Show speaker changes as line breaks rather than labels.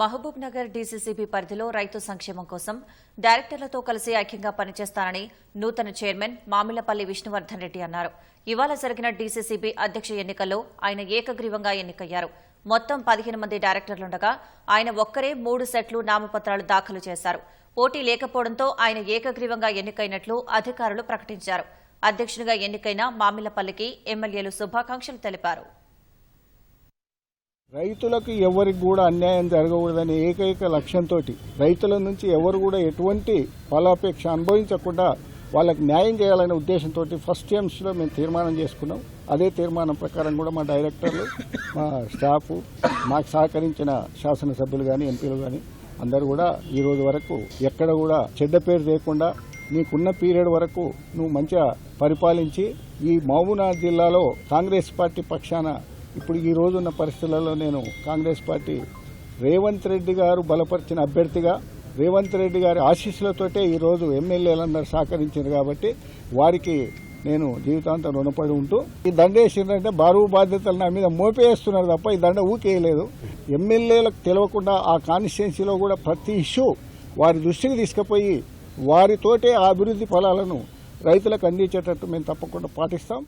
Mahabub Nagar DCCB పరిధిలో రైతు సంక్షేమం కోసం డైరెక్టర్లతో కలిసి ఐక్యంగా పనిచేస్తానని నూతన చైర్మన్ మామిలపల్లి విష్ణువర్ధన్ రెడ్డి అన్నారు. ఇవాళ జరిగిన డీసీసీబీ అధ్యక్ష ఎన్నికల్లో ఆయన ఏకగ్రీవంగా ఎన్నికయ్యారు. మొత్తం పదిహేను మంది డైరెక్టర్లుండగా ఆయన ఒక్కరే మూడు సెట్లు నామపత్రాలు దాఖలు చేశారు. పోటీ లేకపోవడంతో ఆయన ఏకగ్రీవంగా ఎన్నికైనట్లు అధికారులు ప్రకటించారు. అధ్యక్షునిగా ఎన్నికైన మామిలపల్లికి ఎమ్మెల్యేలు శుభాకాంక్షలు తెలిపారు.
రైతులకు ఎవరికి కూడా అన్యాయం జరగకూడదనే ఏకైక లక్ష్యంతో రైతుల నుంచి ఎవరు కూడా ఎటువంటి ఫలాపేక్ష అనుభవించకుండా వాళ్ళకి న్యాయం చేయాలనే ఉద్దేశంతో ఫస్ట్ టైమ్స్లో మేము తీర్మానం చేసుకున్నాం. అదే తీర్మానం ప్రకారం కూడా మా డైరెక్టర్లు మా స్టాఫ్ మాకు సహకరించిన శాసనసభ్యులు కానీ ఎంపీలు కానీ అందరూ కూడా ఈ రోజు వరకు ఎక్కడ కూడా చెడ్డ పేరు లేకుండా నీకున్న పీరియడ్ వరకు నువ్వు మంచిగా పరిపాలించి ఈ మహబూబ్నగర్ జిల్లాలో కాంగ్రెస్ పార్టీ పక్షాన ఇప్పుడు ఈ రోజున్న పరిస్థితులలో నేను కాంగ్రెస్ పార్టీ రేవంత్ రెడ్డి గారు బలపరిచిన అభ్యర్థిగా రేవంత్ రెడ్డి గారి ఆశీస్సులతోటే ఈరోజు ఎమ్మెల్యేలందరూ సహకరించారు కాబట్టి వారికి నేను జీవితాంతం రుణపడి ఉంటూ ఈ దండ వేసిందంటే బరువు బాధ్యతలు నా మీద మోపేస్తున్నారు తప్ప ఈ దండ ఊకేయలేదు. ఎమ్మెల్యేలకు తెలియకుండా ఆ కాన్స్టిట్యున్సీలో కూడా ప్రతి ఇష్యూ వారి దృష్టికి తీసుకుపోయి వారితోటే ఆ అభివృద్ధి ఫలాలను రైతులకు అందించేటట్టు మేము తప్పకుండా పాటిస్తాం.